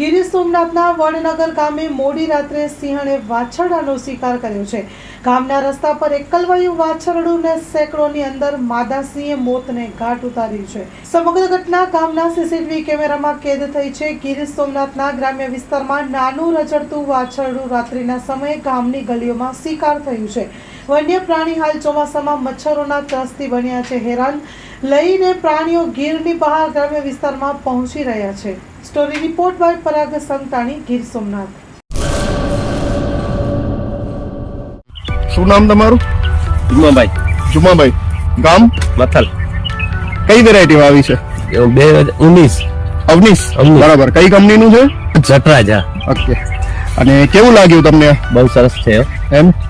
ગીર સોમનાથના વડનગર ગામે મોડી રાત્રે સિંહણે વાછરડાનો શિકાર કર્યો છે. ગામના રસ્તા પર એકલવાયું વાછરડું ને સેંકડોની અંદર માદા સિંહે મોતને ઘાટ ઉતાર્યું છે. સમગ્ર ઘટના ગામના સીસીટીવી કેમેરામાં કેદ થઈ છે. ગીર સોમનાથના ગ્રામ્ય વિસ્તારમાં નાનું રજડતું વાછરડું રાત્રિના સમયે ગામની ગલીઓમાં શિકાર થયું છે. વન્ય પ્રાણી હાલ ચોમાસામાં મચ્છરોના ત્રાસથી બન્યા છે. હેરાન લઈને પ્રાણીઓ ગીરની બહાર ગ્રામ્ય વિસ્તારમાં પહોંચી રહ્યા છે. Story report by Parag Santani Gir Somnath. શું નામ તમારું? જુમાભાઈ. જુમાભાઈ. ગામ? મથલ. કઈ વેરાયટી આવી છે? બે હજાર ઉન્નીસ. અવનીશ. અવનીશ. બરાબર. કઈ કંપનીનું છે? જટરાજા. ઓકે. અને કેવું લાગ્યું તમને? બહુ સરસ છે એમ?